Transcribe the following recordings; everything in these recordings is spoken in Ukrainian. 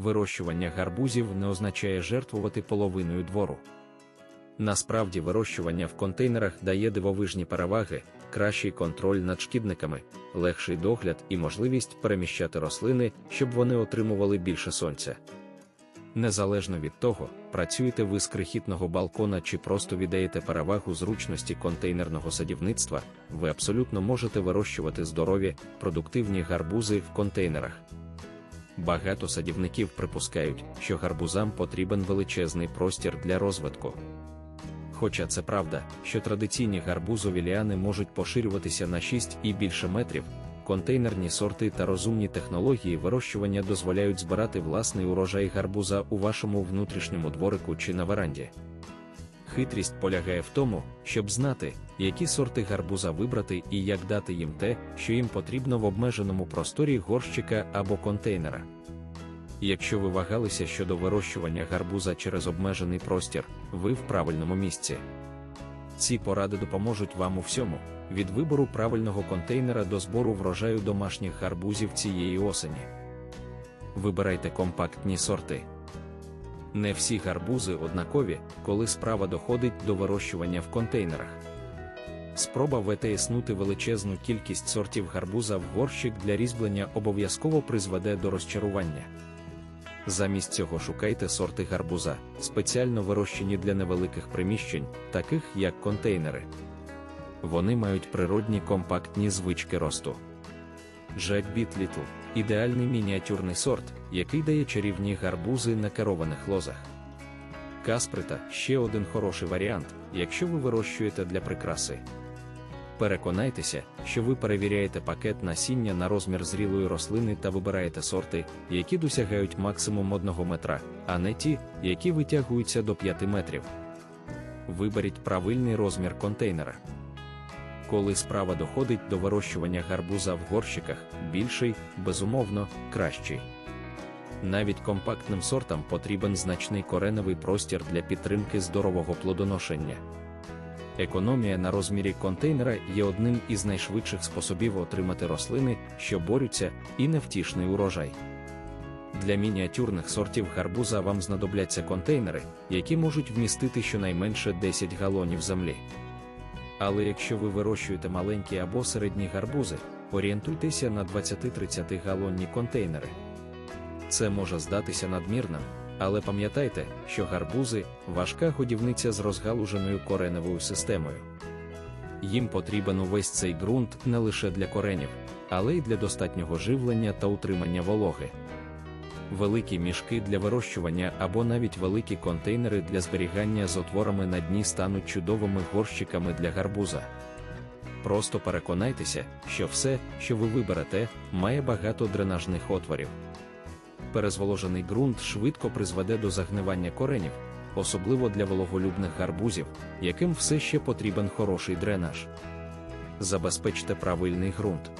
вирощування гарбузів не означає жертвувати половиною двору. Насправді, вирощування в контейнерах дає дивовижні переваги, кращий контроль над шкідниками, легший догляд і можливість переміщати рослини, щоб вони отримували більше сонця. Незалежно від того, працюєте ви з крихітного балкона чи просто віддаєте перевагу зручності контейнерного садівництва, ви абсолютно можете вирощувати здорові, продуктивні гарбузи в контейнерах. Багато садівників припускають, що гарбузам потрібен величезний простір для розвитку. Хоча це правда, що традиційні гарбузові ліани можуть поширюватися на 6 і більше метрів, контейнерні сорти та розумні технології вирощування дозволяють збирати власний урожай гарбуза у вашому внутрішньому дворику чи на веранді. Хитрість полягає в тому, щоб знати, які сорти гарбуза вибрати і як дати їм те, що їм потрібно в обмеженому просторі горщика або контейнера. Якщо ви вагалися щодо вирощування гарбуза через обмежений простір, ви в правильному місці. Ці поради допоможуть вам у всьому, від вибору правильного контейнера до збору врожаю домашніх гарбузів цієї осені. Вибирайте компактні сорти. Не всі гарбузи однакові, коли справа доходить до вирощування в контейнерах. Спроба витиснути величезну кількість сортів гарбуза в горщик для різьблення обов'язково призведе до розчарування. Замість цього шукайте сорти гарбуза, спеціально вирощені для невеликих приміщень, таких як контейнери. Вони мають природні компактні звички росту. Jack Beat Little – ідеальний мініатюрний сорт, який дає чарівні гарбузи на керованих лозах. Касприта ще один хороший варіант, якщо ви вирощуєте для прикраси. Переконайтеся, що ви перевіряєте пакет насіння на розмір зрілої рослини та вибираєте сорти, які досягають максимум 1 метра, а не ті, які витягуються до 5 метрів. Виберіть правильний розмір контейнера. Коли справа доходить до вирощування гарбуза в горщиках, більший, безумовно, кращий. Навіть компактним сортам потрібен значний кореневий простір для підтримки здорового плодоношення. Економія на розмірі контейнера є одним із найшвидших способів отримати рослини, що борються, і невтішний урожай. Для мініатюрних сортів гарбуза вам знадобляться контейнери, які можуть вмістити щонайменше 10 галонів землі. Але якщо ви вирощуєте маленькі або середні гарбузи, орієнтуйтеся на 20-30 галонні контейнери. Це може здатися надмірним, але пам'ятайте, що гарбузи важка годівниця з розгалуженою кореневою системою. Їм потрібен увесь цей ґрунт не лише для коренів, але й для достатнього живлення та утримання вологи. Великі мішки для вирощування або навіть великі контейнери для зберігання з отворами на дні стануть чудовими горщиками для гарбуза. Просто переконайтеся, що все, що ви виберете, має багато дренажних отворів. Перезволожений ґрунт швидко призведе до загнивання коренів, особливо для вологолюбних гарбузів, яким все ще потрібен хороший дренаж. Забезпечте правильний ґрунт.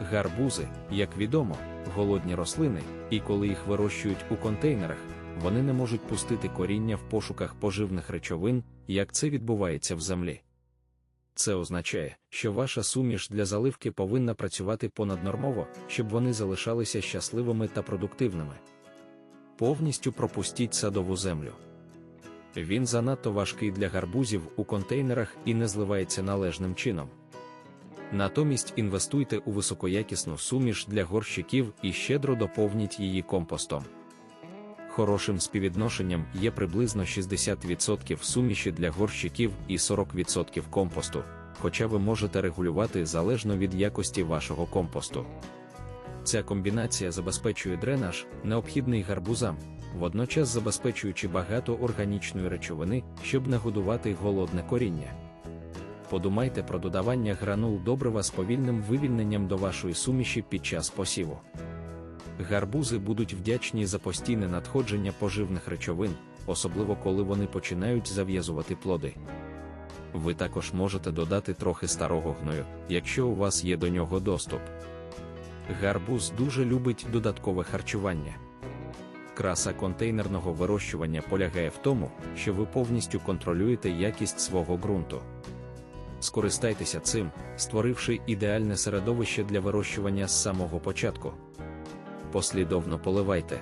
Гарбузи, як відомо, голодні рослини, і коли їх вирощують у контейнерах, вони не можуть пустити коріння в пошуках поживних речовин, як це відбувається в землі. Це означає, що ваша суміш для заливки повинна працювати понаднормово, щоб вони залишалися щасливими та продуктивними. Повністю пропустіть садову землю. Він занадто важкий для гарбузів у контейнерах і не зливається належним чином. Натомість інвестуйте у високоякісну суміш для горщиків і щедро доповніть її компостом. Хорошим співвідношенням є приблизно 60% суміші для горщиків і 40% компосту, хоча ви можете регулювати залежно від якості вашого компосту. Ця комбінація забезпечує дренаж, необхідний гарбузам, водночас забезпечуючи багато органічної речовини, щоб нагодувати голодне коріння. Подумайте про додавання гранул добрива з повільним вивільненням до вашої суміші під час посіву. Гарбузи будуть вдячні за постійне надходження поживних речовин, особливо коли вони починають зав'язувати плоди. Ви також можете додати трохи старого гною, якщо у вас є до нього доступ. Гарбуз дуже любить додаткове харчування. Краса контейнерного вирощування полягає в тому, що ви повністю контролюєте якість свого ґрунту. Скористайтеся цим, створивши ідеальне середовище для вирощування з самого початку. Послідовно поливайте.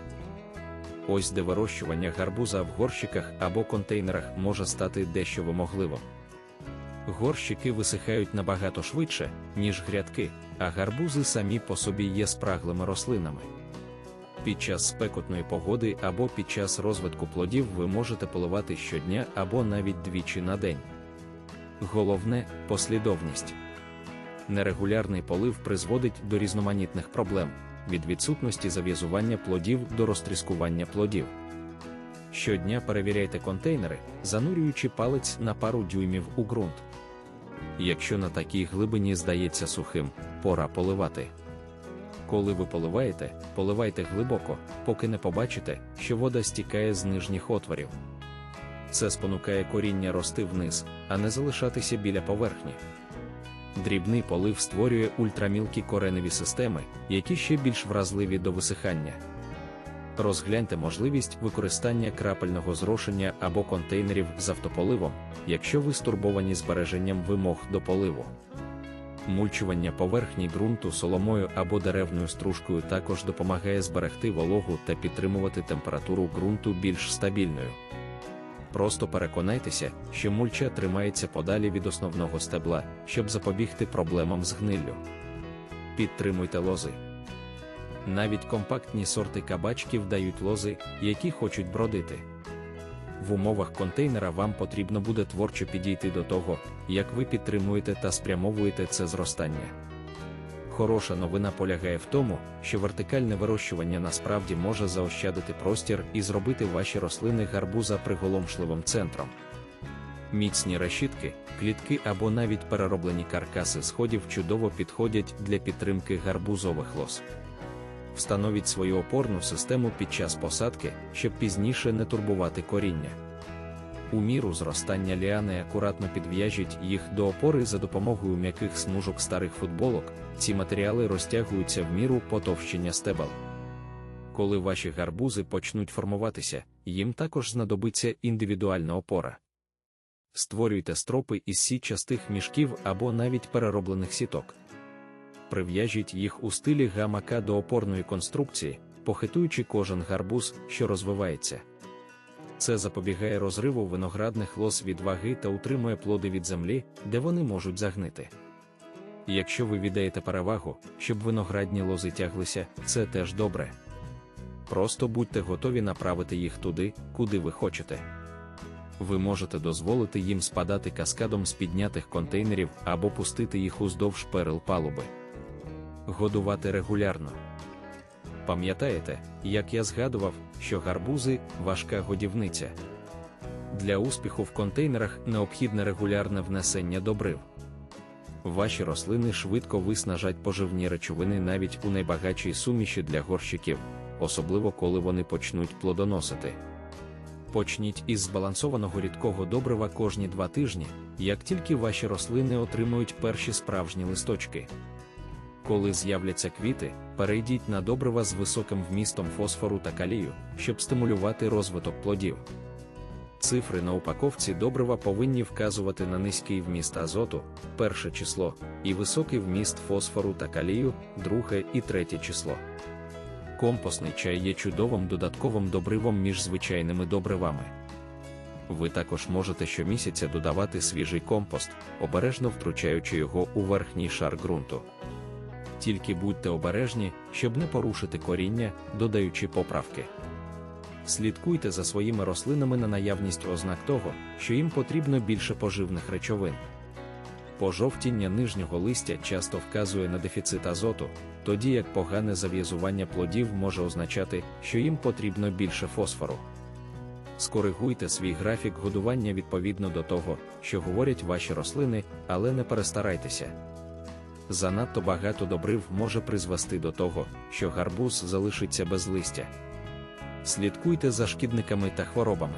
Ось де вирощування гарбуза в горщиках або контейнерах може стати дещо вимогливим. Горщики висихають набагато швидше, ніж грядки, а гарбузи самі по собі є спраглими рослинами. Під час спекотної погоди або під час розвитку плодів ви можете поливати щодня або навіть двічі на день. Головне послідовність. Нерегулярний полив призводить до різноманітних проблем від відсутності зав'язування плодів до розтріскування плодів. Щодня перевіряйте контейнери, занурюючи палець на пару дюймів у ґрунт. Якщо на такій глибині здається сухим, пора поливати. Коли ви поливаєте, поливайте глибоко, поки не побачите, що вода стікає з нижніх отворів. Це спонукає коріння рости вниз, а не залишатися біля поверхні. Дрібний полив створює ультрамілкі кореневі системи, які ще більш вразливі до висихання. Розгляньте можливість використання крапельного зрошення або контейнерів з автополивом, якщо ви стурбовані збереженням вимог до поливу. Мульчування поверхні ґрунту соломою або деревною стружкою також допомагає зберегти вологу та підтримувати температуру ґрунту більш стабільною. Просто переконайтеся, що мульча тримається подалі від основного стебла, щоб запобігти проблемам з гниллю. Підтримуйте лози. Навіть компактні сорти кабачків дають лози, які хочуть бродити. В умовах контейнера вам потрібно буде творчо підійти до того, як ви підтримуєте та спрямовуєте це зростання. Хороша новина полягає в тому, що вертикальне вирощування насправді може заощадити простір і зробити ваші рослини гарбуза приголомшливим центром. Міцні решітки, клітки або навіть перероблені каркаси сходів чудово підходять для підтримки гарбузових лоз. Встановіть свою опорну систему під час посадки, щоб пізніше не турбувати коріння. У міру зростання ліани акуратно підв'яжіть їх до опори за допомогою м'яких смужок старих футболок, ці матеріали розтягуються в міру потовщення стебел. Коли ваші гарбузи почнуть формуватися, їм також знадобиться індивідуальна опора. Створюйте стропи із сітчастих мішків або навіть перероблених сіток. Прив'яжіть їх у стилі гамака до опорної конструкції, похитуючи кожен гарбуз, що розвивається. Це запобігає розриву виноградних лоз від ваги та утримує плоди від землі, де вони можуть загнити. Якщо ви віддаєте перевагу, щоб виноградні лози тяглися, це теж добре. Просто будьте готові направити їх туди, куди ви хочете. Ви можете дозволити їм спадати каскадом з піднятих контейнерів або пустити їх уздовж перил палуби. Годувати регулярно. Пам'ятаєте, як я згадував, що гарбузи важка годівниця. Для успіху в контейнерах необхідне регулярне внесення добрив. Ваші рослини швидко виснажать поживні речовини навіть у найбагатшій суміші для горщиків, особливо коли вони почнуть плодоносити. Почніть із збалансованого рідкого добрива кожні два тижні, як тільки ваші рослини отримують перші справжні листочки. Коли з'являться квіти, перейдіть на добрива з високим вмістом фосфору та калію, щоб стимулювати розвиток плодів. Цифри на упаковці добрива повинні вказувати на низький вміст азоту, перше число, і високий вміст фосфору та калію, друге і третє число. Компостний чай є чудовим додатковим добривом між звичайними добривами. Ви також можете щомісяця додавати свіжий компост, обережно втручаючи його у верхній шар ґрунту. Тільки будьте обережні, щоб не порушити коріння, додаючи поправки. Слідкуйте за своїми рослинами на наявність ознак того, що їм потрібно більше поживних речовин. Пожовтіння нижнього листя часто вказує на дефіцит азоту, тоді як погане зав'язування плодів може означати, що їм потрібно більше фосфору. Скоригуйте свій графік годування відповідно до того, що говорять ваші рослини, але не перестарайтеся. Занадто багато добрив може призвести до того, що гарбуз залишиться без листя. Слідкуйте за шкідниками та хворобами.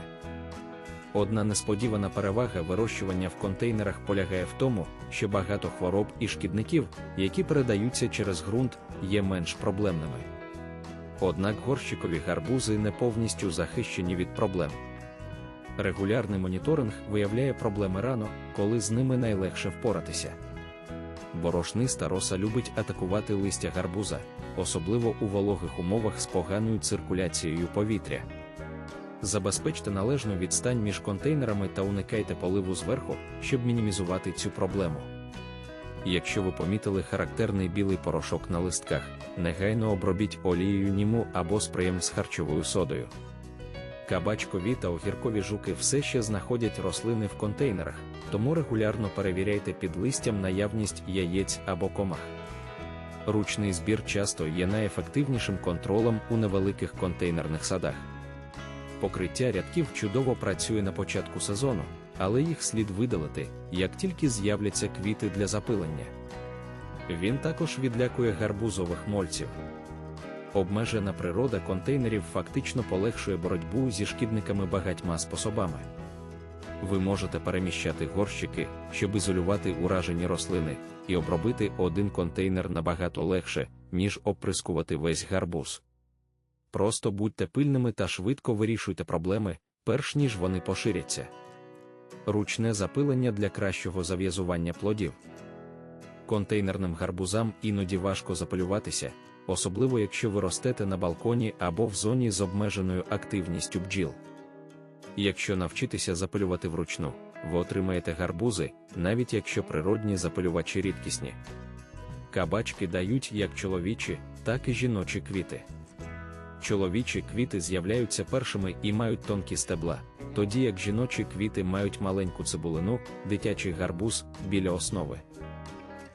Одна несподівана перевага вирощування в контейнерах полягає в тому, що багато хвороб і шкідників, які передаються через ґрунт, є менш проблемними. Однак горщикові гарбузи не повністю захищені від проблем. Регулярний моніторинг виявляє проблеми рано, коли з ними найлегше впоратися. Борошниста роса любить атакувати листя гарбуза, особливо у вологих умовах з поганою циркуляцією повітря. Забезпечте належну відстань між контейнерами та уникайте поливу зверху, щоб мінімізувати цю проблему. Якщо ви помітили характерний білий порошок на листках, негайно обробіть олією німу або спреєм з харчовою содою. Кабачкові та огіркові жуки все ще знаходять рослини в контейнерах, тому регулярно перевіряйте під листям наявність яєць або комах. Ручний збір часто є найефективнішим контролем у невеликих контейнерних садах. Покриття рядків чудово працює на початку сезону, але їх слід видалити, як тільки з'являться квіти для запилення. Він також відлякує гарбузових мольців. Обмежена природа контейнерів фактично полегшує боротьбу зі шкідниками багатьма способами. Ви можете переміщати горщики, щоб ізолювати уражені рослини, і обробити один контейнер набагато легше, ніж оприскувати весь гарбуз. Просто будьте пильними та швидко вирішуйте проблеми, перш ніж вони поширяться. Ручне запилення для кращого зав'язування плодів. Контейнерним гарбузам іноді важко запилюватися, особливо якщо ви ростете на балконі або в зоні з обмеженою активністю бджіл. Якщо навчитися запилювати вручну, ви отримаєте гарбузи, навіть якщо природні запилювачі рідкісні. Кабачки дають як чоловічі, так і жіночі квіти. Чоловічі квіти з'являються першими і мають тонкі стебла, тоді як жіночі квіти мають маленьку цибулину, дитячий гарбуз біля основи.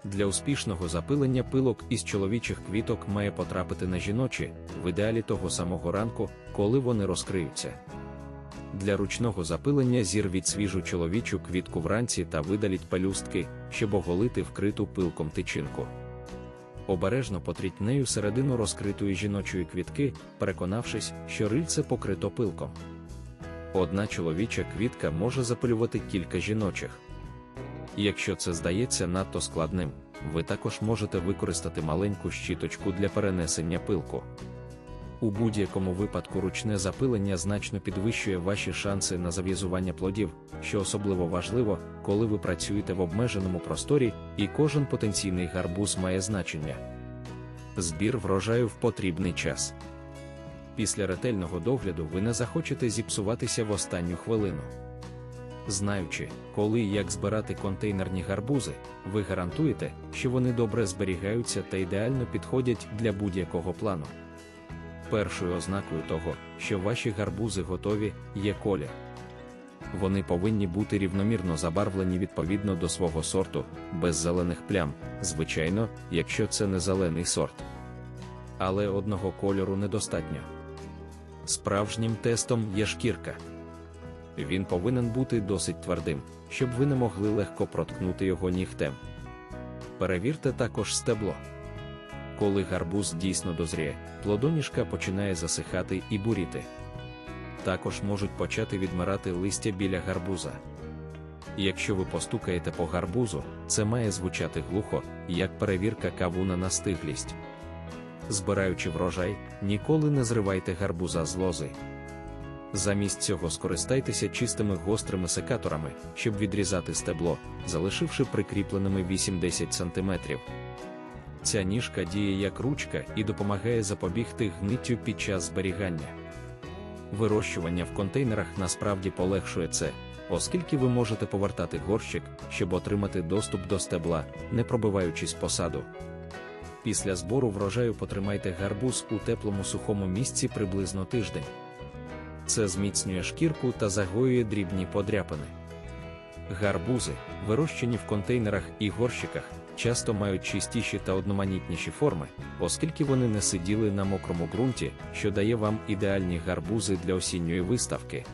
Для успішного запилення пилок із чоловічих квіток має потрапити на жіночі, в ідеалі того самого ранку, коли вони розкриються. Для ручного запилення зірвіть свіжу чоловічу квітку вранці та видаліть пелюстки, щоб оголити вкриту пилком тичинку. Обережно потріть нею середину розкритої жіночої квітки, переконавшись, що рильце покрито пилком. Одна чоловіча квітка може запилювати кілька жіночих. Якщо це здається надто складним, ви також можете використати маленьку щіточку для перенесення пилку. У будь-якому випадку ручне запилення значно підвищує ваші шанси на зав'язування плодів, що особливо важливо, коли ви працюєте в обмеженому просторі, і кожен потенційний гарбуз має значення. Збір врожаю в потрібний час. Після ретельного догляду ви не захочете зіпсуватися в останню хвилину. Знаючи, коли і як збирати контейнерні гарбузи, ви гарантуєте, що вони добре зберігаються та ідеально підходять для будь-якого плану. Першою ознакою того, що ваші гарбузи готові, є колір. Вони повинні бути рівномірно забарвлені відповідно до свого сорту, без зелених плям, звичайно, якщо це не зелений сорт. Але одного кольору недостатньо. Справжнім тестом є шкірка. Він повинен бути досить твердим, щоб ви не могли легко проткнути його нігтем. Перевірте також стебло. Коли гарбуз дійсно дозріє, плодоніжка починає засихати і буріти. Також можуть почати відмирати листя біля гарбуза. Якщо ви постукаєте по гарбузу, це має звучати глухо, як перевірка кавуна на стиглість. Збираючи врожай, ніколи не зривайте гарбуза з лози. Замість цього скористайтеся чистими гострими секаторами, щоб відрізати стебло, залишивши прикріпленими 8-10 см. Ця ніжка діє як ручка і допомагає запобігти гниттю під час зберігання. Вирощування в контейнерах насправді полегшує це, оскільки ви можете повертати горщик, щоб отримати доступ до стебла, не пробиваючись посаду. Після збору врожаю потримайте гарбуз у теплому сухому місці приблизно тиждень. Це зміцнює шкірку та загоює дрібні подряпини. Гарбузи, вирощені в контейнерах і горщиках, часто мають чистіші та одноманітніші форми, оскільки вони не сиділи на мокрому ґрунті, що дає вам ідеальні гарбузи для осінньої виставки.